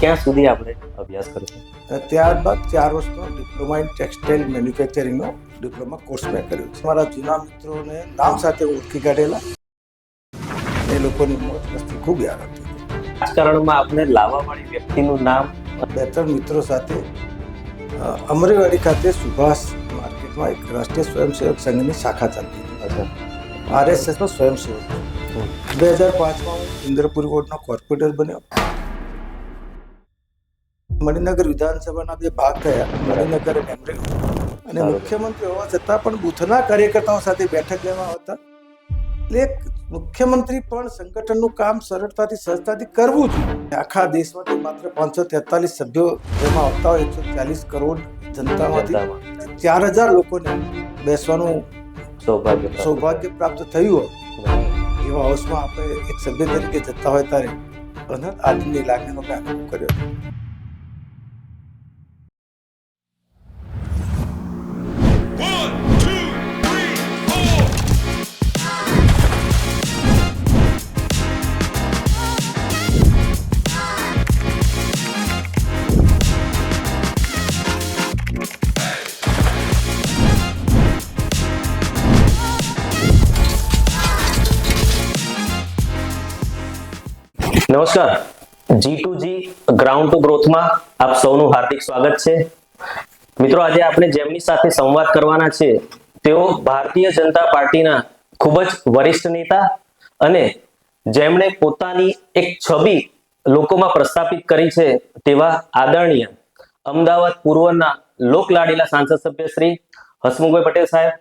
ક્યાં સુધી આપણે અભ્યાસ કરીશું? ત્યારબાદ ચાર વર્ષનો ડિપ્લોમા ઇન ટેક્સટાઇલ મેન્યુફેક્ચરિંગનો ડિપ્લોમા કોર્સ મેં કર્યો છે. મારા જૂના મિત્રોને નામ સાથે ઓળખી કાઢેલા. એ લોકોની મોત ખૂબ યાદ હતી. રાજકારણમાં આપણે લાવવાવાળી વ્યક્તિનું નામ બે ત્રણ મિત્રો સાથે અમરેવાડી ખાતે સુભાષ માર્કેટમાં એક રાષ્ટ્રીય સ્વયંસેવક સંઘની શાખા ચાલતી હતી. આરએસએસનો સ્વયંસેવક. બે હજાર પાંચમાં હું ઇન્દ્રપુર વોર્ડનો કોર્પોરેટર બન્યો. મણિનગર વિધાનસભાના બે ભાગ થયા. મણિનગર અને અને મુખ્યમંત્રી હોવા છતાં પણ બુથના કાર્યકર્તાઓ સાથે બેઠક લેવા હતા એટલે મુખ્યમંત્રી પણ સંગઠનનું કામ સરળતાથી સહજતાથી કરવું જોઈએ. આખા દેશમાંથી માત્ર પાંચસો તેતાલીસ સભ્યો જેમાં આવતા હોય એકસો ચાલીસ કરોડ જનતામાંથી જનતામાં. ચાર હજાર લોકોને બેસવાનું સૌભાગ્ય પ્રાપ્ત. સૌભાગ્ય પ્રાપ્ત થયું હોય. એવા હાઉસમાં આપણે એક સભ્ય તરીકે જતા હોય ત્યારે અનંત આજની લાગણીનો મેં કર્યો. નમસ્કાર. G to G ground to ગ્રોથમાં આપ સૌનું હાર્દિક સ્વાગત છે. મિત્રો, આજે આપણે જેમની સાથે સંવાદ કરવાના છે, તેઓ ભારતીય જનતા પાર્ટીના ખૂબ જ વરિષ્ઠ નેતા અને જેમણે પોતાની એક છબી લોકોમાં પ્રસ્થાપિત કરી છે તેવા આદરણીય અમદાવાદ પૂર્વના લોકલાડીલા સાંસદ સભ્ય શ્રી હસમુખભાઈ પટેલ સાહેબ.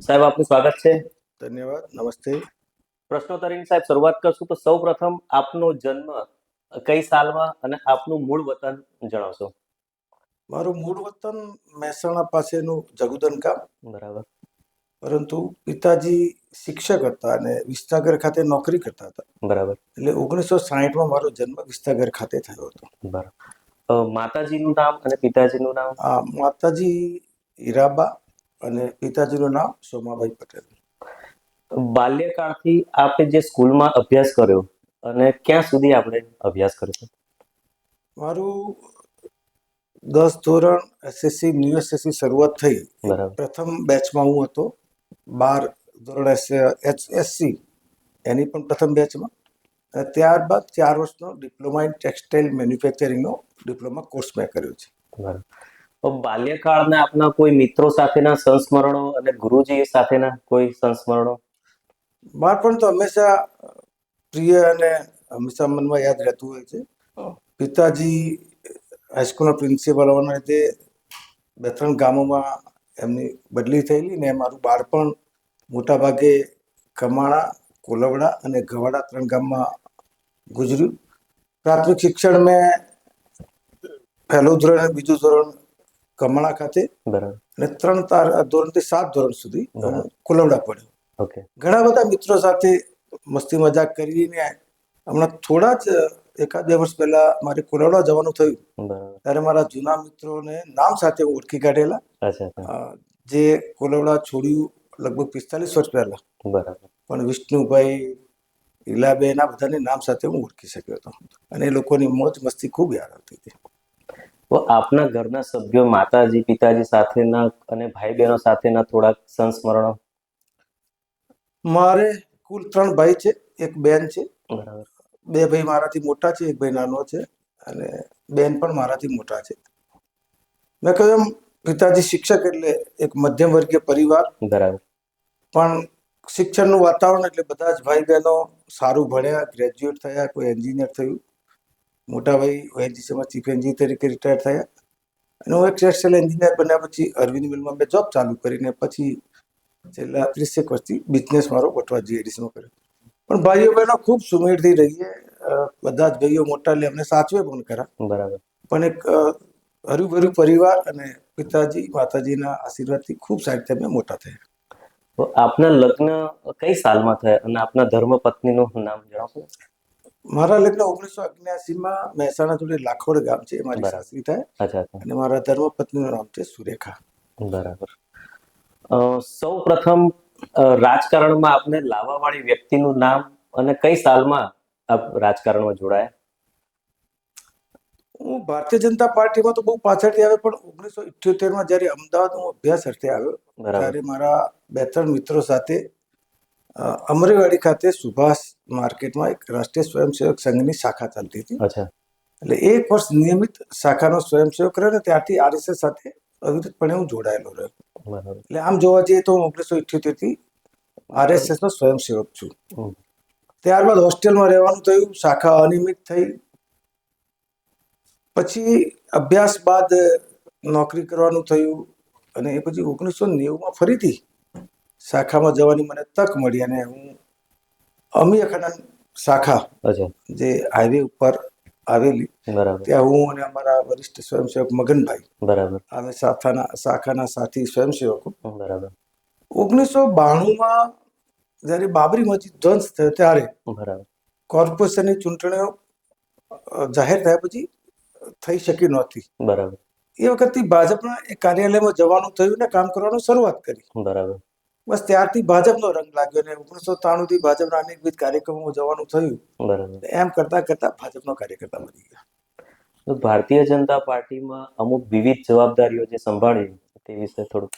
સાહેબ, આપનું સ્વાગત છે. ધન્યવાદ. નમસ્તે. પ્રશ્નોત્તરીની સાહેબ શરૂઆત કરશું તો સૌ પ્રથમ આપનો જન્મ કઈ સાલમાં અને આપનું મૂળ વતન જણાવશો? મારું મૂળ વતન મહેસાણા પાસેનું જગુદન ગામ. બરાબર. પરંતુ પિતાજી શિક્ષક હતા અને વિસ્તાગર ખાતે નોકરી કરતા હતા. બરાબર. એટલે ઓગણીસો સાહીઠમાં મારો જન્મ વિસ્તાગર ખાતે થયો હતો. બરાબર. માતાજીનું નામ અને પિતાજીનું નામ? આ માતાજી હીરાબા અને પિતાજીનું નામ સોમાભાઈ પટેલ. બાલ્યકાળથી આપે જે સ્કૂલમાં અભ્યાસ કર્યો અને ક્યાં સુધી આપણે અભ્યાસ કર્યો મારું દસ ધોરણ એસએસસી ન્યુ એસએસસી શરૂઆત થઈ. પ્રથમ બેચમાં હું હતો. બાર ધોરણ એસએસસી એની પણ પ્રથમ બેચમાં અને ત્યારબાદ ચાર વર્ષનો ડિપ્લોમા ઇન ટેક્સટાઇલ મેન્યુફેક્ચરિંગનો ડિપ્લોમા કોર્સ મેં કર્યો છે. બરાબર. તો બાલ્યકાળના આપના કોઈ મિત્રો સાથેના સંસ્મરણો અને ગુરુજી સાથેના કોઈ સંસ્મરણો? બાળપણ તો હંમેશા પ્રિય અને હંમેશા મનમાં યાદ રહેતું હોય છે. પિતાજી હાઈસ્કૂલના પ્રિન્સિપલ હોવાના લીધે બે ત્રણ ગામોમાં એમની બદલી થયેલી ને મારું બાળપણ મોટાભાગે કમાણા કોલવડા અને ગવાડા ત્રણ ગામમાં ગુજર્યું. પ્રાથમિક શિક્ષણ મેં પહેલું ધોરણ અને બીજું ધોરણ કમાણા ખાતે બરાબર. અને ત્રણ તાર ધોરણથી સાત ધોરણ સુધી કોલવડા પડ્યો. ઓકે ઘણા બધા મિત્રો સાથે મસ્તી મજાક કરીને હમણાં થોડા જ એકાદ બે વર્ષ પહેલા મારે કોલોડા જવાનું થયું. ત્યારે મારા જૂના મિત્રોને નામ સાથે હું ઓળખી કાઢેલા. જે કોલોડા છોડ્યું લગભગ પિસ્તાલીસ વર્ષ પહેલા. પણ વિષ્ણુભાઈ ઈલાબેન આ બધાને નામ સાથે હું ઓળખી શક્યો હતો. અને એ લોકોની મોજ મસ્તી ખૂબ યાદ આવતી હતી. તો આપના ઘરના સભ્યો માતાજી પિતાજી સાથેના અને ભાઈ બહેનો સાથેના થોડાક સંસ્મરણો? મારે કુલ ત્રણ ભાઈ છે. એક બેન છે. બરાબર. બે ભાઈ મારાથી મોટા છે એક ભાઈ નાનો છે અને બેન પણ મારાથી મોટા છે. મેં કહ્યું એમ પિતાજી શિક્ષક એટલે એક મધ્યમ વર્ગીય પરિવાર. બરાબર. પણ શિક્ષણનું વાતાવરણ એટલે બધા જ ભાઈ બહેનો સારું ભણ્યા ગ્રેજ્યુએટ થયા કોઈ એન્જિનિયર થયું. મોટા ભાઈ ઓએનજીસીમાં ચીફ એન્જિનિયર તરીકે રિટાયર થયા. અને હું એક ટેક્સટાઇલ એન્જિનિયર બન્યા પછી અરવિંદ મિલમાં મેં જોબ ચાલુ કરીને પછી છેલ્લા ત્રીસેક વર્ષથી બિઝનેસ મારો વટવા જીએડીસીમાં કર્યો. પણ ભાઈઓ બહેનો ખૂબ સુમેળથી રહીએ. બધા જ ભાઈઓ મોટા લે અમને સાચવે પણ ખરા. બરાબર. પણ એક અ, પરિવાર અને પિતાજી માતાજીના આશીર્વાદથી ખૂબ સારી રીતે મોટા થયા. આપના લગ્ન કઈ સાલમાં થયા અને આપના ધર્મ પત્નીનું નામ જણાવશો? મારા લગ્ન ઓગણીસો અગ્યાસીમાં મહેસાણા જોડે લાખોડ ગામ છે મારી. સાસરી થાય અને મારા ધર્મપત્નીનું નામ છે સુરેખા. બરાબર. સૌ પ્રથમ રાજકારણમાં આપને લાવવા વાળી વ્યક્તિનું નામ અને કઈ સાલમાં આપ રાજકારણમાં જોડાયા? હું ભારતીય જનતા પાર્ટીમાં તો બહુ પાછળથી આવ્યો પણ ઓગણીસો ઇઠ્યોતેરમાં જ્યારે અમદાવાદ હું અભ્યાસ અર્થે આવ્યો ત્યારે મારા બે ત્રણ મિત્રો સાથે અમરેવાડી ખાતે સુભાષ માર્કેટમાં એક રાષ્ટ્રીય સ્વયંસેવક સંઘની શાખા ચાલતી હતી. એટલે એક વર્ષ નિયમિત શાખાનો સ્વયંસેવક રહ્યો ને ત્યારથી આરએસએસ સાથે અવિરતપણે હું જોડાયેલો રહ્યો. બરાબર. એટલે આમ જોવા જઈએ તો હું ઓગણીસો ઇઠ્યોતેરથી આરએસએસ નો સ્વયંસેવક છું. ત્યારબાદ હોસ્ટેલમાં રહેવાનું થયું શાખા અનિયમિત થઈ. પછી અભ્યાસ બાદ નોકરી કરવાનું થયું અને એ પછી ઓગણીસો નેવુંમાં ફરીથી શાખામાં જવાની મને તક મળી અને હું અમી ખનન શાખા જે હાઈવે ઉપર આવેલી. ત્યાં હું અને અમારા વરિષ્ઠ સ્વયંસેવક મગનભાઈ બરાબર. અમે શાખાના શાખાના સાથી સ્વયંસેવકો. બરાબર. ઓગણીસો બાણુંમાં જ્યારે બાબરી મસ્જિદ ધ્વંસ થયો ત્યારે બરાબર. કોર્પોરેશનની ચૂંટણીઓ જાહેર થયા પછી થઈ શકી નહોતી. બરાબર. એ વખતથી ભાજપના એ કાર્યાલયમાં જવાનું થયું ને કામ કરવાનું શરૂઆત કરી. બરાબર. બસ ત્યારથી ભાજપનો રંગ લાગ્યો અને ઓગણીસો ત્રાણુંથી ભાજપના અનેકવિધ કાર્યક્રમો જવાનું થયું. બરાબર. એમ કરતા કરતા ભાજપનો કાર્યકર્તા બની ગયા. ભારતીય જનતા પાર્ટીમાં અમુક વિવિધ જવાબદારીઓ જે સંભાળી તે વિશે થોડુંક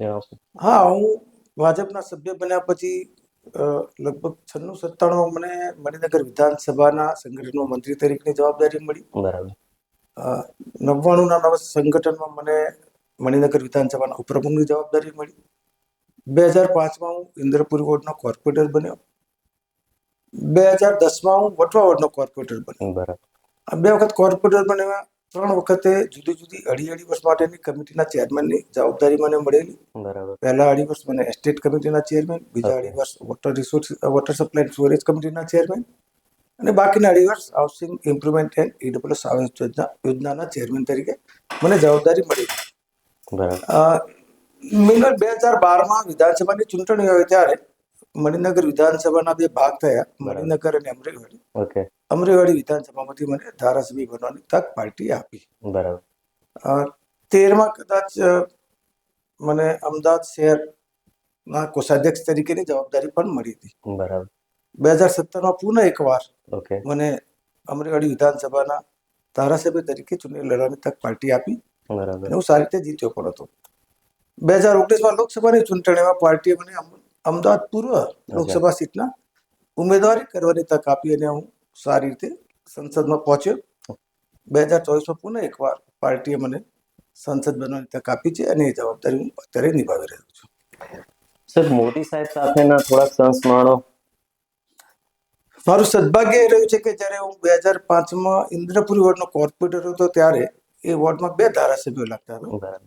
જણાવશો? હા હું ભાજપના સભ્ય બન્યા પછી અ, લગભગ છન્નું સત્તાણું મને મણિનગર વિધાનસભાના સંગઠનનો મંત્રી તરીકેની જવાબદારી મળી. બરાબર. નવ્વાણુંના નવ સંગઠનમાં મને મણિનગર વિધાનસભાના ઉપપ્રમુખની જવાબદારી મળી. બે હજાર પાંચમાં હું ઇન્દ્રપુરી વોર્ડનો કોર્પોરેટર બન્યો. બે હજાર દસમાં હું વટવા વોર્ડનો કોર્પોરેટર બન્યો. બરાબર. આ બે વખત કોર્પોરેટર બન્યા ત્રણ વખતે જુદી જુદી અઢી અઢી વર્ષ માટેની કમિટીના ચેરમેનની જવાબદારી મને મળેલી. બરાબર. પહેલા અઢી વર્ષ મને એસ્ટેટ કમિટીના ચેરમેન બીજા અઢી વર્ષ water resource water supply and storage કમિટીના ચેરમેન અને બાકીના અઢી વર્ષ હાઉસિંગ ઇમ્પ્રુવમેન્ટ એન્ડ ઈડબ્લ્યુએસ સાવન યોજના યોજનાના ચેરમેન તરીકે મને જવાબદારી મળી. મિનર બે હજાર બારમાં વિધાનસભાની ચૂંટણી હોય ત્યારે મણિનગર વિધાનસભાના બે ભાગ થયા. મણિનગર અને અમરેવાડી. ઓકે. અમરેવાડી વિધાનસભામાંથી મને ધારાસભ્ય બનવાની તક પાર્ટી આપી. બરાબર. તેરમાં કદાચ મને અમદાવાદ શહેરના કોષાધ્યક્ષ તરીકેની જવાબદારી પણ મળી હતી. બરાબર. બે હજાર સત્તરમાં પુનઃ એકવાર ઓકે. મને અમરેવાડી વિધાનસભાના ધારાસભ્ય તરીકે ચૂંટણી લડવાની તક પાર્ટી આપી. બરાબર. હું સારી રીતે જીત્યો પણ હતો. બે હજાર ઓગણીસમાં લોકસભાની ચૂંટણીમાં પાર્ટીએ મને અમદાવાદ પૂર્વ લોકસભા સીટના ઉમેદવારી કરવાની તક આપી અને હું સારી રીતે સંસદમાં પહોંચ્યો. બે હજાર ચોવીસમાં પુનઃ એકવાર પાર્ટીએ મને સંસદ બનવાની તક આપી છે અને એ જવાબદારી હું અત્યારે નિભાવી રહ્યો છું. સર મોદી સાહેબ સાથેના થોડાક સંસ્મરણો? મારું સદભાગ્ય એ રહ્યું છે કે જ્યારે હું બે હજાર પાંચમાં ઇન્દ્રપુરી વોર્ડનો કોર્પોરેટર હતો ત્યારે એ વોર્ડમાં બે ધારાસભ્યો લાગતા હતા.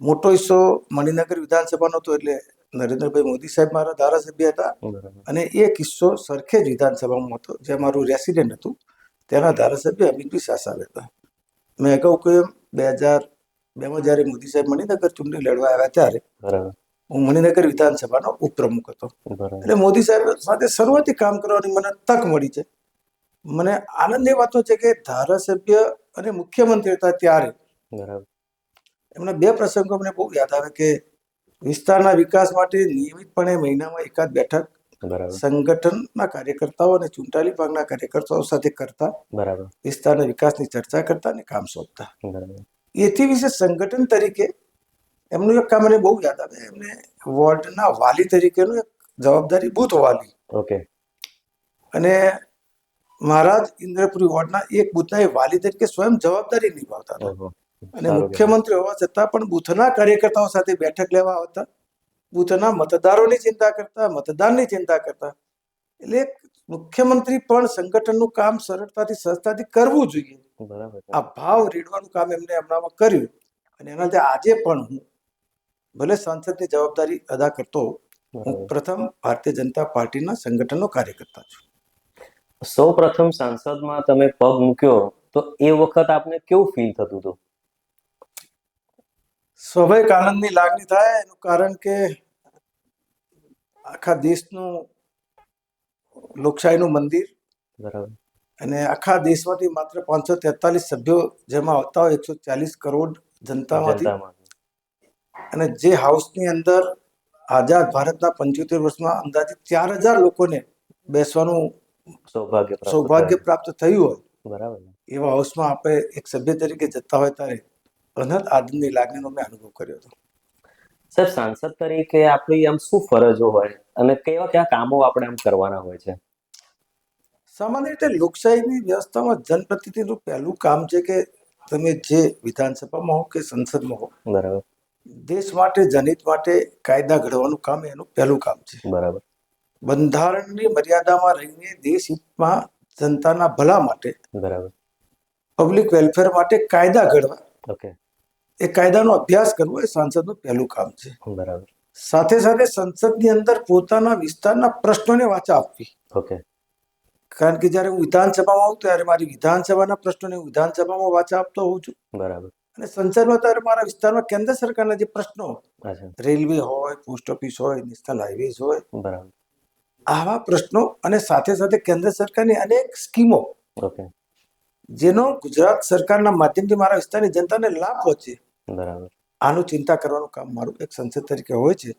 મોટો હિસ્સો મણિનગર વિધાનસભાનો હતો એટલે નરેન્દ્રભાઈ મોદી સાહેબ મારા ધારાસભ્ય હતા. અને એ કિસ્સો સરખેજ વિધાનસભામાં હતો જે મારું રેસિડેન્ટ હતું તેના ધારાસભ્ય અમિતભાઈ સાસાલ હતા મેં અગાઉ કહ્યું બે હજાર બેમાં જ્યારે મોદી સાહેબ મણિનગર ચૂંટણી લડવા આવ્યા ત્યારે હું મણિનગર વિધાનસભાનો ઉપપ્રમુખ હતો. એટલે મોદી સાહેબ સાથે શરૂઆતથી કામ કરવાની મને તક મળી છે. મને આનંદ એ વાતો છે કે ધારાસભ્ય અને મુખ્યમંત્રી હતા ત્યારે એમના બે પ્રસંગો મને બહુ યાદ આવે કે વિસ્તારના વિકાસ માટે નિયમિતપણે મહિનામાં એકાદ બેઠક બરાબર. સંગઠનના કાર્યકર્તાઓ અને ચૂંટાયેલી ભાગના કાર્યકર્તાઓ સાથે કરતા બરાબર. વિસ્તારના વિકાસની ચર્ચા કરતા અને કામ સોંપતા. બરાબર. એથી વિશે સંગઠન તરીકે એમનું એક કામ મને બહુ યાદ આવે. એમને વોર્ડના વાલી તરીકેનું એક જવાબદારી બુથ વાલી. ઓકે. અને મહારાજ ઇન્દ્રપુરી વોર્ડના એક બુથના એ વાલી તરીકે સ્વયં જવાબદારી નિભાવતા હતા. અને મુખ્યમંત્રી હોવા છતાં પણ બુથના કાર્યકર્તાઓ સાથે બેઠક લેવા આવતા બુથના મતદારોની ચિંતા કરતા મતદાનની ચિંતા કરતા. એટલે મુખ્યમંત્રી પણ સંગઠનનું કામ સરળતાથી સહજતાથી કરવું જોઈએ. આ ભાવ રેડવાનું કામ એમને હમણાં કર્યું. અને એના લીધે આજે પણ હું ભલે સાંસદની જવાબદારી અદા કરતો હું પ્રથમ ભારતીય જનતા પાર્ટીના સંગઠનનો કાર્યકર્તા છું. સૌ પ્રથમ સાંસદમાં તમે પગ મૂક્યો તો એ વખત આપને કેવું ફીલ થતું હતું? સ્વાભાવિક આનંદની લાગણી થાય એનું કારણ કે આખા દેશનું લોકશાહીનું મંદિર બરાબર. અને આખા દેશમાંથી માત્ર પાંચસો તેતાલીસ સભ્યો જેમાં આવતા હોય એકસો ચાલીસ કરોડ જનતામાંથી. અને જે હાઉસની અંદર આઝાદ ભારતના પંચોતેર વર્ષમાં અંદાજે ચાર હજાર લોકોને બેસવાનું સૌભાગ્ય સૌભાગ્ય પ્રાપ્ત થયું હોય બરાબર. એવા હાઉસમાં આપણે એક સભ્ય તરીકે જતા હોય ત્યારે અનંત આનંદની લાગણીનો મેં અનુભવ કર્યો હતો. સાહેબ સાંસદ તરીકે આપણી આમ શું ફરજો હોય? અને કેવા કયા કામો આપણે આમ કરવાના હોય છે? સામાન્ય રીતે લોકશાહીની વ્યવસ્થામાં જનપ્રતિનિધિનું પહેલું કામ છે કે તમે જે વિધાનસભામાં હો કે સંસદમાં હો બરાબર. દેશ માટે જનિત માટે કાયદા ઘડવાનું કામ એનું પહેલું કામ છે. બરાબર. બંધારણની મર્યાદામાં રહીને દેશ હિતમાં જનતાના ભલા માટે બરાબર. પબ્લિક વેલફેર માટે કાયદા ઘડવા ઓકે એ કાયદાનો અભ્યાસ કરવો એ સાંસદનું પહેલું કામ છે. બરાબર. સાથે સાથે સંસદની અંદર પોતાના વિસ્તારના પ્રશ્નોને વાચા આપવી. ઓકે. કારણ કે જ્યારે હું વિધાનસભામાં આવું ત્યારે મારી વિધાનસભાના પ્રશ્નોને વિધાનસભામાં વાચા આપતો હોઉં છું. બરાબર. અને સંસદમાં ત્યારે મારા વિસ્તારમાં કેન્દ્ર સરકારના જે પ્રશ્નો રેલવે હોય પોસ્ટ ઓફિસ હોય નેશનલ હાઈવેઝ હોય બરાબર. આવા પ્રશ્નો અને સાથે સાથે કેન્દ્ર સરકારની અનેક સ્કીમો ઓકે. જેનો ગુજરાત સરકારના માધ્યમથી મારા વિસ્તારની જનતાને લાભ પહોંચે. બરાબર આનું ચિંતા કરવાનું કામ મારું એક સંસદ તરીકે હોય છે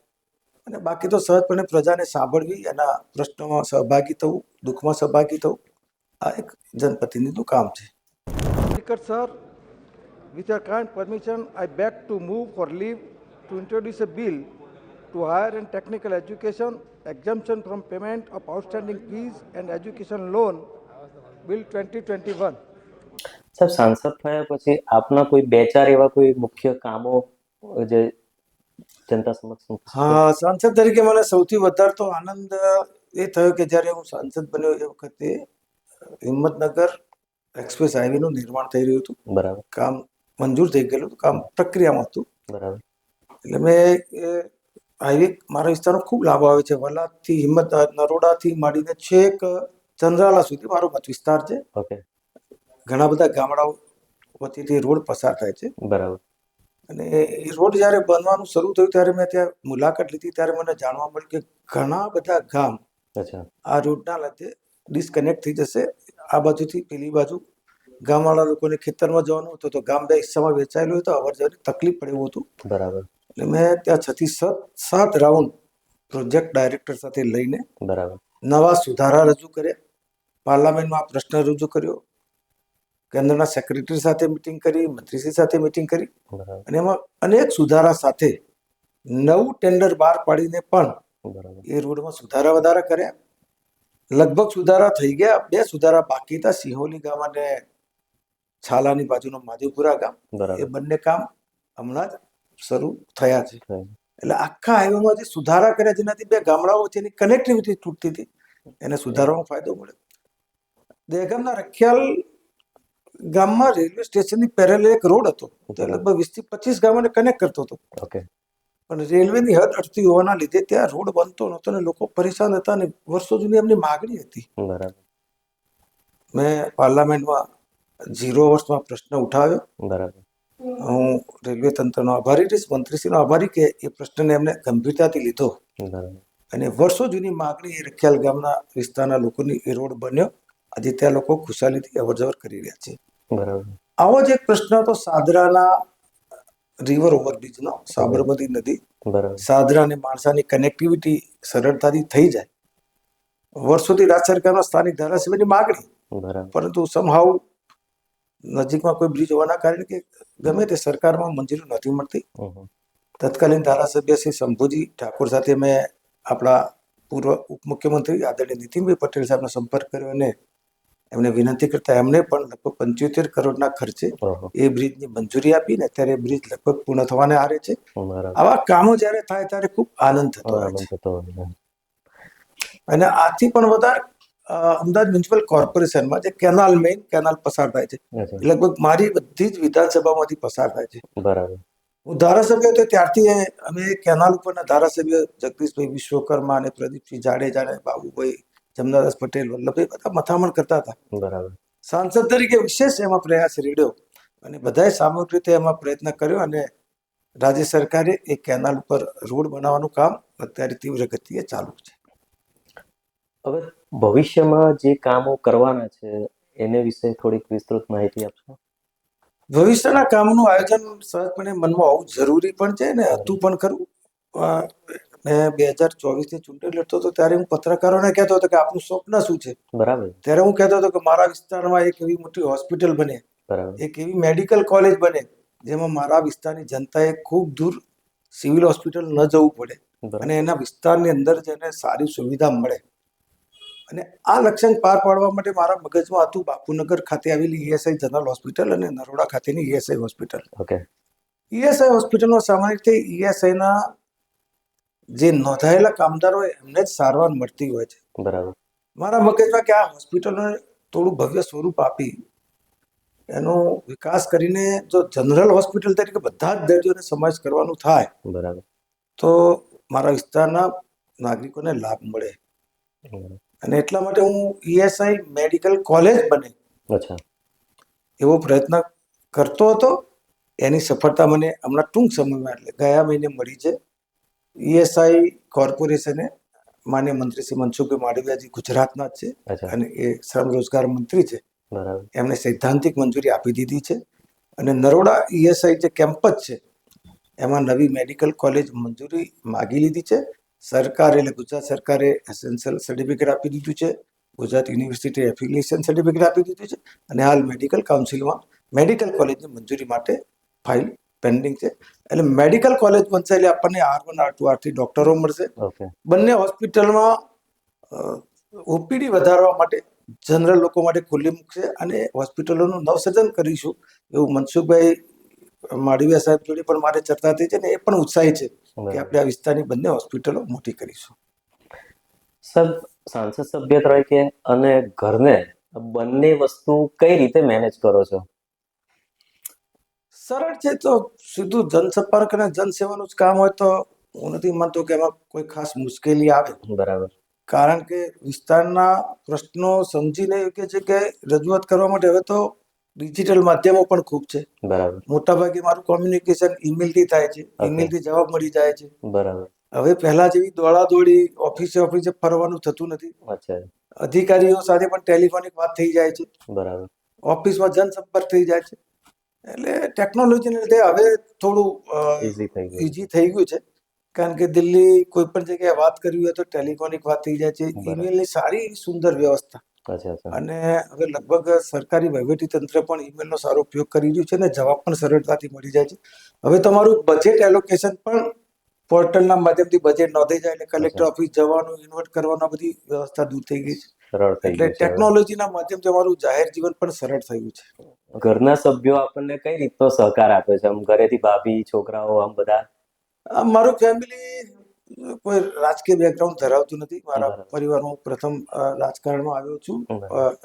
અને બાકી તો સહજપણે પ્રજાને સાંભળવી એના પ્રશ્નોમાં સહભાગી થવું દુઃખમાં સહભાગી થવું આ એક જનપ્રતિનિધિનું કામ છે Speaker, sir, with your kind permission, I beg to move for leave to introduce a bill to higher and technical education, exemption from payment of outstanding fees and education loan, Bill 2021. સાહેબ સાંસદ થયા પછી આપના કોઈ બે ચાર એવા કોઈ મુખ્ય કામો જે જનતા સમક્ષ હા સાંસદ તરીકે મને સૌથી વધારે તો આનંદ એ થયો કે જ્યારે હું સાંસદ બન્યો એ વખતે હિંમતનગર એક્સપ્રેસ હાઈવેનું નિર્માણ થઈ રહ્યું હતું. બરાબર. કામ મંજૂર થઈ ગયેલું હતું કામ પ્રક્રિયામાં હતું. બરાબર. એટલે મેં હાઈવે મારા વિસ્તારનો ખૂબ લાભ આવે છે. વલાદથી હિંમત નરોડાથી માંડીને છેક ચંદ્રાલા સુધી મારો મત વિસ્તાર છે. ઓકે. ઘણા બધા ગામડાઓ વચ્ચેથી રોડ પસાર થાય છે. બરાબર. અને એ રોડ જ્યારે બનવાનું શરૂ થયું ત્યારે મેં ત્યાં મુલાકાત લીધી ત્યારે મને જાણવા મળ્યું કે ઘણા બધા ગામ આ રોડના લીધે ડિસ્કનેક્ટ થઈ જશે. આ બાજુથી પેલી બાજુ ગામવાળા લોકોને ખેતરમાં જવાનું હતું તો ગામ બે હિસ્સામાં વેચાયેલું હતું અવર જવાની તકલીફ પડે એવું હતું. બરાબર. એટલે મેં ત્યાં છ થી સાત સાત રાઉન્ડ પ્રોજેક્ટ ડાયરેક્ટર સાથે લઈને બરાબર. નવા સુધારા રજૂ કર્યા. પાર્લામેન્ટમાં આ પ્રશ્ન રજૂ કર્યો. કેન્દ્રના સેક્રેટરી સાથે મિટિંગ કરી મંત્રીશ્રી સાથે મિટિંગ કરી અને એમાં અનેક સુધારા સાથે નવું ટેન્ડર બહાર પાડીને પણ એ રોડમાં સુધારા વધારા કર્યા. લગભગ સુધારા થઈ ગયા. બે સુધારા બાકી હતા. સિંહોલી ગામ અને છાલાની બાજુનો માધવપુરા ગામ. એ બંને કામ હમણાં જ શરૂ થયા છે. એટલે આખા હાઈવેમાં જે સુધારા કર્યા જેનાથી બે ગામડાઓ વચ્ચેની કનેક્ટિવિટી તૂટતી હતી. એને સુધારવામાં ફાયદો મળ્યો. દહેગામના રખિયાલ ગામમાં રેલવે સ્ટેશનની પેરેલ એક રોડ હતો. લગભગ વીસથી પચીસ ગામોને કનેક્ટ કરતો હતો. ઓકે. પણ રેલવેની હદ અડતી હોવાના લીધે ત્યાં રોડ બનતો નહોતો અને લોકો પરેશાન હતા અને વર્ષો જૂની એમની માગણી હતી. બરાબર. મેં પાર્લામેન્ટમાં ઝીરો વર્ષમાં પ્રશ્ન ઉઠાવ્યો. બરાબર. હું રેલવે તંત્રનો આભારી રહીશ મંત્રીશ્રીનો આભારી કે એ પ્રશ્નને એમને ગંભીરતાથી લીધો. અને વર્ષો જૂની માગણી એ રખિયાલ ગામના વિસ્તારના લોકોની એ રોડ બન્યો. આજે ત્યાં લોકો ખુશાલીથી અવરજવર કરી રહ્યા છે. બરાબર. આવો જ એક પ્રશ્ન હતો સાદરાના રિવર ઓવરબ્રિજનો સાબરમતી નદી. સાદરા અને માણસાની કનેક્ટિવિટી સરળતાથી થઈ જાય. વર્ષોથી રાજ્ય સરકારના સ્થાનિક ધારાસભ્યની માગણી. પરંતુ સમહાવ નજીકમાં કોઈ બ્રિજ હોવાના કારણે કે ગમે તે સરકારમાં મંજૂરી નથી મળતી. તત્કાલીન ધારાસભ્ય શ્રી શંભુજી ઠાકોર સાથે મેં આપણા પૂર્વ ઉપમુખ્યમંત્રી આદરણીય નીતિનભાઈ પટેલ સાહેબનો સંપર્ક કર્યો અને એમને વિનંતી કરતા એમને પણ લગભગ પંચોતેર કરોડના ખર્ચે એ બ્રિજની મંજૂરી આપી ને અત્યારે બ્રિજ લગભગ પૂર્ણ થવાને આરે છે. આવા કામો જ્યારે થાય ત્યારે ખૂબ આનંદ થતો હોય છે. આનંદ થતો હોય છે. અને આથી પણ વધારે અમદાવાદ મ્યુનિસિપલ કોર્પોરેશનમાં જે કેનાલ મેઇન કેનાલ પસાર થાય છે લગભગ મારી બધી જ વિધાનસભામાંથી પસાર થાય છે. બરાબર. હું ધારાસભ્ય હતો ત્યારથી અમે કેનાલ ઉપરના ધારાસભ્ય જગદીશભાઈ વિશ્વકર્મા અને પ્રદીપસિંહ જાડેજા અને બાબુભાઈ જમનાદાસ પટેલ વલ્લભભાઈ બધા મથામણ કરતા હતા. બરાબર. સાંસદ તરીકે વિશેષ એમાં પ્રયાસ રેડ્યો અને બધાએ સામૂહિક રીતે એમાં પ્રયત્ન કર્યો અને રાજ્ય સરકારે એ કેનાલ ઉપર રોડ બનાવવાનું કામ અત્યારે તીવ્ર ગતિએ ચાલુ છે. હવે ભવિષ્યમાં જે કામો કરવાના છે એને વિશે થોડીક વિસ્તૃત માહિતી આપશો? ભવિષ્યના કામનું આયોજન સહજપણે મનમાં હોવું જરૂરી પણ છે ને હતું પણ ખરું. મેં બે હજાર ચોવીસની ચૂંટણી લડતો હતો ત્યારે હું પત્રકારોને કહેતો હતો કે આપનું સ્વપ્ન શું છે? બરાબર. ત્યારે હું કહેતો હતો કે મારા વિસ્તારમાં એક એવી મોટી હોસ્પિટલ બને એક એવી મેડિકલ કોલેજ બને જેમાં મારા વિસ્તારની જનતાએ ખૂબ દૂર સિવિલ હોસ્પિટલ ન જવું પડે અને એના વિસ્તારની અંદર જઈને સારી સુવિધા મળે. અને આ લક્ષ્યાંક પાર પાડવા માટે મારા મગજમાં હતું બાપુનગર ખાતે આવેલી ઈએસઆઈ જનરલ હોસ્પિટલ અને નરોડા ખાતેની ઈએસઆઈ હોસ્પિટલ. ઓકે. ઈએસઆઈ હોસ્પિટલમાં સામાન્ય રીતે ઈએસઆઈના જે નોંધાયેલા કામદારો હોય એમને જ સારવાર મળતી હોય છે. બરાબર. મારા મગજમાં કે આ હોસ્પિટલને થોડું ભવ્ય સ્વરૂપ આપી એનો વિકાસ કરીને જો જનરલ હોસ્પિટલ તરીકે બધા જ દર્દીઓને સમાવેશ કરવાનું થાય બરાબર. તો મારા વિસ્તારના નાગરિકોને લાભ મળે. અને એટલા માટે હું ઈએસઆઈ મેડિકલ કોલેજ બને અચ્છા. એવો પ્રયત્ન કરતો હતો. એની સફળતા મને હમણાં ટૂંક સમયમાં એટલે ગયા મહિને મળી છે. ઈએસઆઈ કોર્પોરેશને માન્ય મંત્રી શ્રી મનસુખભાઈ માંડવિયાજી ગુજરાતના જ છે અને એ શ્રમ રોજગાર મંત્રી છે. એમણે સૈદ્ધાંતિક મંજૂરી આપી દીધી છે અને નરોડા ઈએસઆઈ જે કેમ્પસ છે એમાં નવી મેડિકલ કોલેજ મંજૂરી માગી લીધી છે. સરકાર એટલે ગુજરાત સરકારે એસેન્શિયલ સર્ટિફિકેટ આપી દીધું છે. ગુજરાત યુનિવર્સિટી એફિલિએશન સર્ટિફિકેટ આપી દીધું છે અને હાલ મેડિકલ કાઉન્સિલમાં મેડિકલ કોલેજની મંજૂરી માટે ફાઇલ પેન્ડિંગ છે. એટલે મેડિકલ કોલેજ બનશે એટલે આપણને R one R two R three ડોક્ટરો મળશે. બંને હોસ્પિટલમાં ઓપીડી વધારવા માટે જનરલ લોકો માટે ખુલ્લી મૂકશે અને હોસ્પિટલોનું નવસર્જન કરીશું એવું મનસુખભાઈ માળવિયા સાહેબ જોડે પણ મારે ચર્ચા થઈ છે ને એ પણ ઉત્સાહી છે કે આપણે આ વિસ્તારની બંને હોસ્પિટલો મોટી કરીશું. સર સાંસદ સભ્ય તરીકે અને ઘરને બંને વસ્તુ કઈ રીતે મેનેજ કરો છો? સરળ છે તો સીધું જનસંપર્ક અને જનસેવાનું જ કામ હોય તો હું નથી માનતો કે એમાં કોઈ ખાસ મુશ્કેલી આવે. બરાબર. કારણ કે વિસ્તારના પ્રશ્નો સમજીને કે છે કે રજૂઆત કરવા માટે હવે તો ડિજિટલ માધ્યમો પણ ખૂબ છે. બરાબર. મોટાભાગે મારું કોમ્યુનિકેશન ઈમેલથી થાય છે. ઈમેલથી જવાબ મળી જાય છે. બરાબર. હવે પહેલા જેવી દોડાદોડી ઓફિસે ઓફિસે ફરવાનું થતું નથી. અધિકારીઓ સાથે પણ ટેલિફોનિક વાત થઈ જાય છે. બરાબર. ઓફિસમાં જનસંપર્ક થઈ જાય છે. એટલે ટેકનોલોજીને લીધે હવે થોડું ઈઝી થઈ ગયું. છે. કારણ કે દિલ્હી કોઈ પણ જગ્યાએ વાત કરવી હોય તો ટેલિફોનિક વાત થઈ જાય છે. ઈમેલની સારી સુંદર વ્યવસ્થા. અને હવે લગભગ સરકારી વહીવટી તંત્ર પણ ઈમેલનો સારો ઉપયોગ કરી રહ્યું છે અને જવાબ પણ સરળતાથી મળી જાય છે. હવે તમારું બજેટ એલોકેશન પણ પોર્ટલના માધ્યમથી બજેટ નોંધાઈ જાય એટલે કલેક્ટર ઓફિસ જવાનું ઇન્વર્ટ કરવાનો બધી વ્યવસ્થા દૂર થઈ ગઈ છે. સરળ થઈ એટલે છે. ટેકનોલોજીના માધ્યમથી અમારું જાહેર જીવન પણ સરળ થયું છે. ઘરના સભ્યો આપણને કઈ રીતનો સહકાર આપે છે? આમ ઘરેથી ભાભી છોકરાઓ આમ બધા? મારું ફેમિલી કોઈ રાજકીય બેકગ્રાઉન્ડ ધરાવતું નથી. મારા પરિવાર હું પ્રથમ રાજકારણમાં આવ્યો છું.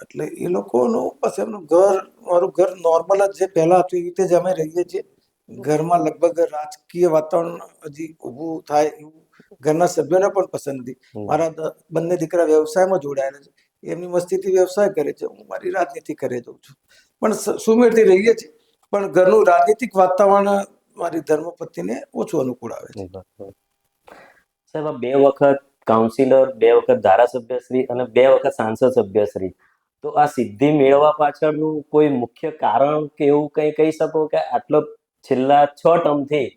એટલે એ લોકોનું બસ એમનું ઘર મારું ઘર નોર્મલ જ જે પહેલા હતું એવી રીતે જ અમે રહીએ છીએ. ઘરમાં લગભગ રાજકીય વાતાવરણ હજી ઊભું થાય એવું ઘરના સભ્યોને પણ પસંદ નથી. મારા બંને દીકરા વ્યવસાયમાં જોડાયેલા છે. એમની મસ્તીથી વ્યવસાય કરે છે. હું મારી રાજનીતિ કરે જઉં છું. પણ સુમેળથી રહીએ છીએ. પણ ઘરનું રાજનીતિક વાતાવરણ મારી ધર્મપત્નીને ઓછું અનુકૂળ આવે છે. સાહેબ બે વખત કાઉન્સિલર બે વખત ધારાસભ્ય શ્રી અને બે વખત સાંસદ સભ્ય શ્રી તો આ સિદ્ધિ મેળવવા પાછળનું કોઈ મુખ્ય કારણ કે એવું કંઈ કહી શકો કે આટલો છેલ્લા છ ટર્મથી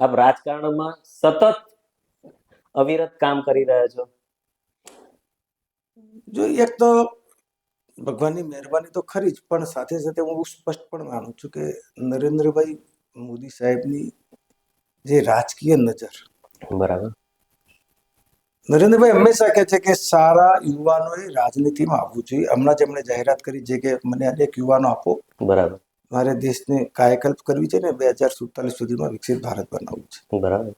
આપ રાજકારણમાં સતત અવિરત કામ કરી રહ્યા છો. જો એક તો ભગવાનની મહેરબાની તો ખરી જ પણ સાથે સાથે હું સ્પષ્ટ પણ માનું છું કે નરેન્દ્રભાઈ મોદી સાહેબની જે રાજકીય નજર બરાબર. નરેન્દ્રભાઈ હંમેશા કહે છે કે સારા યુવાનોએ રાજનીતિમાં આવવું જોઈએ. હમણાં જ એમણે જાહેરાત કરી છે કે મને અનેક યુવાનો આપો. બરાબર. મારે દેશને કાયકલ્પ કરવી છે ને બે હજાર સુડતાલીસ સુધીમાં વિકસિત ભારત બનાવવું છે. બરાબર.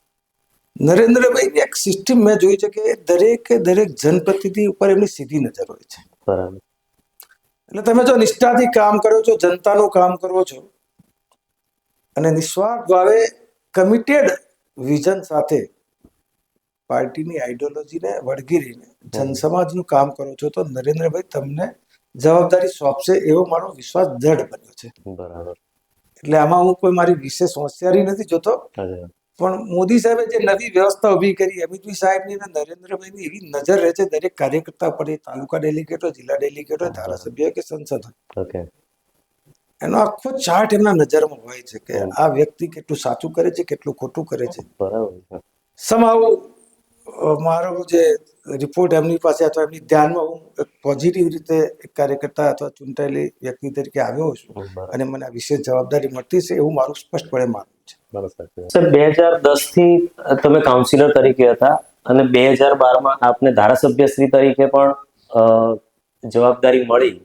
નરેન્દ્રભાઈની એક સિસ્ટમ મેં જોઈ છે કે દરેકે દરેક જનપ્રતિનિધિ ઉપર એમની સીધી નજર હોય છે. બરાબર. એટલે તમે જો નિષ્ઠાથી કામ કરો છો જનતાનું કામ કરો છો અને નિસ્વાર્થ ભાવે કમિટેડ વિઝન સાથે પાર્ટીની આઈડિયોલોજીને વળગીરીને જનસમાજનું કામ કરો છો તો નરેન્દ્રભાઈ તમને જવાબદારી સોંપશે એવો મારો વિશ્વાસ દ્રઢ બન્યો છે. બરાબર. એટલે આમાં હું કોઈ મારી વિશેષ હોશિયારી નથી જોતો પણ મોદી સાહેબે જે નવી વ્યવસ્થા ઊભી કરી અમિતભાઈ સાહેબની અને નરેન્દ્રભાઈની એવી નજર રહે છે દરેક કાર્યકર્તા પર એ તાલુકા ડેલિગેટ હોય જિલ્લા ડેલિગેટ હોય ધારાસભ્ય કે સંસદ હોય. એનો આખો ચાર્ટ એમના નજરમાં હોય છે કે આ વ્યક્તિ કેટલું સાચું કરે છે કેટલું ખોટું કરે છે. બરાબર સમાવ મારો જે રિપોર્ટ એમની પાસે અથવા એમની ધ્યાનમાં હું એક પોઝિટિવ રીતે એક કાર્યકર્તા અથવા ચૂંટાયેલી વ્યક્તિ તરીકે આવ્યો છું. અને મને આ વિશેષ જવાબદારી મળતી છે એવું મારું સ્પષ્ટપણે માનવું છે. સર બે હજાર દસથી તમે કાઉન્સિલર તરીકે હતા અને બે હજાર બારમાં આપને ધારાસભ્યશ્રી તરીકે પણ અ, જવાબદારી મળી.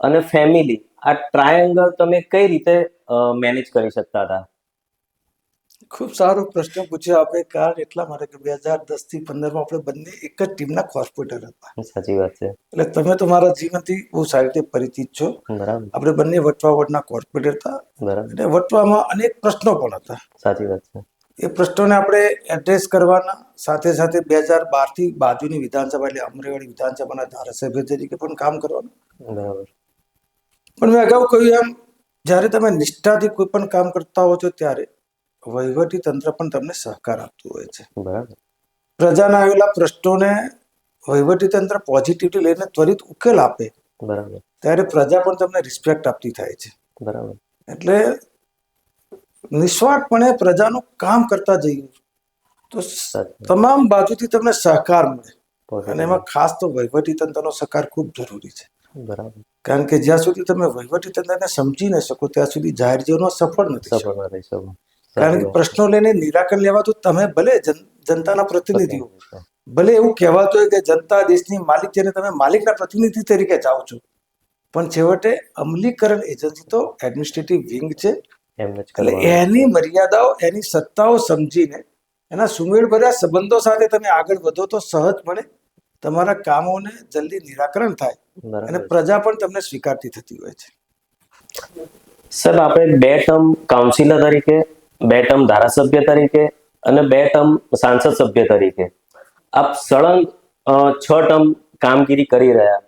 અને ફેમિલી આ ટ્રાયેંગલ તમે કઈ રીતે મેનેજ કરી શકતા હતા? ખૂબ સારો પ્રશ્ન પૂછ્યો. આપણે કારણ એટલા માટે કે બે હજાર દસથી પંદરમાં આપણે બંને એક જ ટીમના કોર્પોરેટર હતા. સાચી વાત છે. એટલે તમે તો મારા જીવનથી બહુ સારી રીતે પરિચિત છો. બરાબર. આપણે બંને વટવા વોર્ડના કોર્પોરેટર હતા. બરાબર. અને વટવામાં અનેક પ્રશ્નો પણ હતા. સાચી વાત છે. એ પ્રશ્નોને આપણે એડ્રેસ કરવાના. સાથે સાથે બે હજાર બારથી બાજુની વિધાનસભા એટલે અમરેવાડી વિધાનસભાના ધારાસભ્ય તરીકે પણ કામ કરવાનું. બરાબર. પણ મેં અગાઉ કહ્યું એમ જ્યારે તમે નિષ્ઠાથી કોઈ પણ કામ કરતા હો છો ત્યારે વહીવટી તંત્ર પણ તમને સહકાર આપતું હોય છે. પ્રજાના આવેલા પ્રશ્નોને વહીવટી તંત્ર પોઝિટિવલી લઈને ત્વરિત ઉકેલ આપે. બરાબર. ત્યારે પ્રજા પણ તમને રિસ્પેક્ટ આપતી થાય છે. બરાબર. એટલે નિસ્વાર્થપણે પ્રજાનું કામ કરતા જઈએ. તો તમામ બાજુથી તમને સહકાર મળે. અને એમાં ખાસ તો વહીવટી તંત્રનો સહકાર ખૂબ જરૂરી છે. બરાબર. કારણ કે જ્યાં સુધી તમે વહીવટી તંત્રને સમજી ન શકો ત્યાં સુધી જાહેર જીવનમાં સફળ નથી સફળ ના શકો કારણ કે પ્રશ્નો લઈને નિરાકરણ લેવા તો તમે ભલે જનતાના પ્રતિનિધિઓ. ભલે એવું કહેવાતું હોય કે જનતા દેશની માલિક છે તમે માલિકના પ્રતિનિધિ તરીકે જાઓ છો. પણ છેવટે અમલીકરણ એજન્સી તો એડમિનિસ્ટ્રેટિવ વિંગ છે. એટલે એની મર્યાદાઓ એની સત્તાઓ સમજીને એના સુમેળભર્યા સંબંધો સાથે તમે આગળ વધો તો સહજપણે તમારા કામોને જલ્દી નિરાકરણ થાય. અને પ્રજા પણ તમને સ્વીકારતી થતી હોય છે. સર આપણે બે ટર્મ કાઉન્સિલર તરીકે બે ટર્મ ધારાસભ્ય તરીકે અને બે ટર્મ સાંસદ સભ્ય તરીકે. આપ સળંગ છ ટર્મ કામગીરી કરી રહ્યા.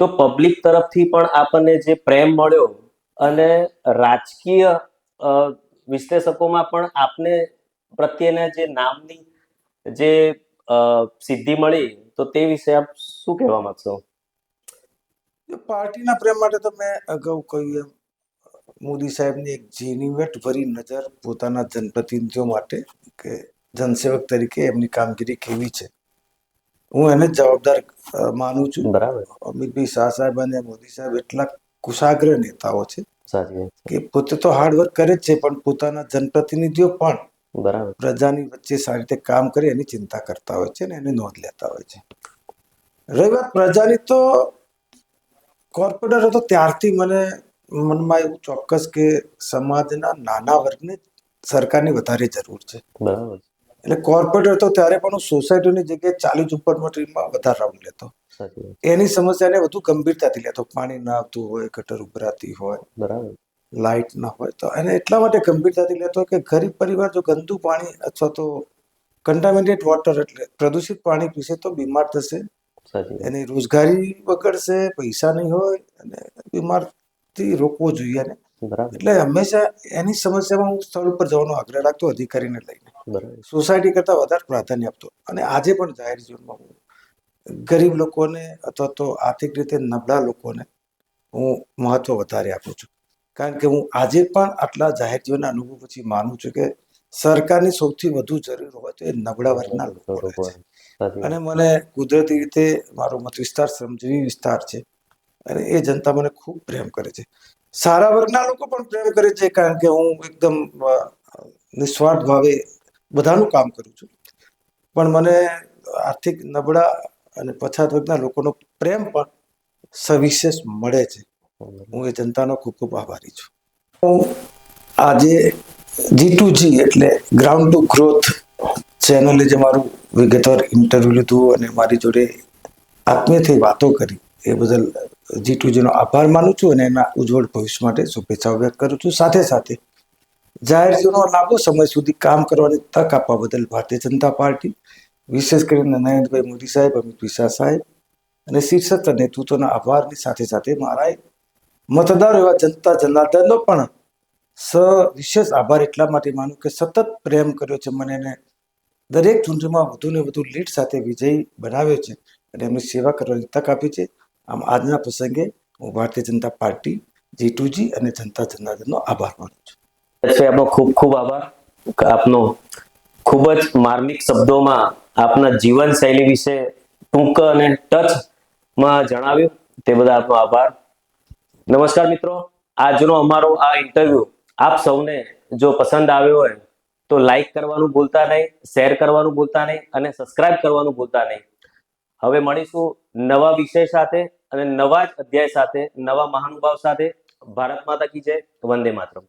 તો પબ્લિક તરફથી પણ આપણને જે પ્રેમ મળ્યો અને રાજકીય વિશ્લેષકોમાં પણ આપને પ્રત્યેના જે નામની જે સિદ્ધિ મળી, તો તે વિશે આપ શું કહેવા માંગશો? પાર્ટીના પ્રેમ માટે તો મેં અગાઉ કહ્યું એમ. મોદી સાહેબની એક ઝીણીવટ ભરી નજર પોતાના જનપ્રતિનિધિઓ માટે કે જનસેવક તરીકે એમની કામગીરી કેવી છે. હું એને જવાબદાર માનું છું. બરાબર. અમિતભાઈ શાહ સાહેબ અને મોદી સાહેબ એટલા કુશાગ્ર નેતાઓ છે કે પોતે તો હાર્ડવર્ક કરે જ છે પણ પોતાના જનપ્રતિનિધિઓ પણ બરાબર. પ્રજાની વચ્ચે સારી રીતે કામ કરી એની ચિંતા કરતા હોય છે અને એની નોંધ લેતા હોય છે. રહી વાત પ્રજાની તો કોર્પોરેટર હતો ત્યારથી મને મનમાં એવું ચોક્કસ કે સમાજના નાના વર્ગને સરકારની વધારે જરૂર છે. બરાબર. એટલે કોર્પોરેટર તો ત્યારે પણ હું સોસાયટીની જગ્યાએ ચાલીસ ઝૂંપડપટ્ટીમાં વધારે રાઉન્ડ લેતો. એની સમસ્યાને વધુ ગંભીરતાથી લેતો. પાણી ના આવતું હોય ગટર ઉભરાતી હોય બરાબર. લાઇટ ના હોય તો એને એટલા માટે ગંભીરતાથી લેતો કે ગરીબ પરિવાર જો ગંદુ પાણી અથવા તો કન્ટામિનેટેડ વોટર એટલે પ્રદૂષિત પાણી પીશે તો બીમાર થશે. એની રોજગારી બગડશે પૈસા નહીં હોય અને બીમારથી રોકવો જોઈએ ને? એટલે હંમેશા એની સમસ્યામાં હું સ્થળ ઉપર જવાનો આગ્રહ રાખતો અધિકારીને લઈને. સોસાયટી કરતાં વધારે પ્રાધાન્ય આપતો. અને આજે પણ જાહેર જીવનમાં હું ગરીબ લોકોને અથવા તો આર્થિક રીતે નબળા લોકોને હું મહત્વ વધારે આપું છું. કારણ કે હું આજે પણ આટલા જાહેર જીવનના અનુભવ પછી માનું છું કે સરકારની સૌથી વધુ જરૂર હોય તો એ નબળા વર્ગના લોકો છે. અને મને કુદરતી રીતે મારો મત વિસ્તાર શ્રમજીવી વિસ્તાર છે અને એ જનતા મને ખૂબ પ્રેમ કરે છે. સારા વર્ગના લોકો પણ પ્રેમ કરે છે કારણ કે હું એકદમ નિસ્વાર્થ ભાવે બધાનું કામ કરું છું. પણ મને આર્થિક નબળા અને પછાત વર્ગના લોકોનો પ્રેમ પણ સવિશેષ મળે છે. હું એ જનતાનો ખૂબ ખૂબ આભારી છું. હું આજે જી ટુ જી એટલે ગ્રાઉન્ડ ટુ ગ્રોથ ચેનલે જે મારું વિગતવાર ઇન્ટરવ્યુ લીધું અને મારી જોડે આત્મીયથી વાતો કરી. એ બદલ જીટુજીનો આભાર માનું છું અને એના ઉજ્જવળ ભવિષ્ય માટે શુભેચ્છાઓ વ્યક્ત કરું છું. સાથે સાથે જાહેરજીનો લાંબો સમય સુધી કામ કરવાની તક આપવા બદલ ભારતીય જનતા પાર્ટી, વિશેષ કરીને નરેન્દ્રભાઈ મોદી સાહેબ, અમિત શાહ સાહેબ અને શીર્ષક નેતૃત્વના આભારની સાથે સાથે મારા મતદારો એવા જનતા જનાર્દનનો પણ સ વિશેષ આભાર એટલા માટે માનું કે સતત પ્રેમ કર્યો છે. મને એને દરેક ચૂંટણીમાં વધુ ને વધુ લીડ સાથે વિજયી બનાવ્યો છે અને એમની સેવા કરવાની તક આપી છે. આમ આજના પ્રસંગે હું ભારતીય જનતા પાર્ટી જીટુજી અને જનતા જનાર્દનનો આભાર માનું છું. આપનો ખૂબ ખૂબ આભાર. આપનો ખૂબ જ માર્મિક શબ્દોમાં આપના જીવન શૈલી વિશે ટૂંક અને ટચમાં જણાવ્યું. તે બદલ આપનો આભાર. નમસ્કાર મિત્રો, આજનો અમારો આ ઇન્ટરવ્યુ આપ સૌને જો પસંદ આવ્યો હોય તો લાઈક કરવાનું ભૂલતા નહીં શેર કરવાનું ભૂલતા નહીં અને સબસ્ક્રાઇબ કરવાનું ભૂલતા નહીં. હવે મળીશું નવા વિષય સાથે. અને નવા જ અધ્યાય સાથે નવા મહાનુભાવ સાથે ભારત માતા કી જય વંદે માતરમ.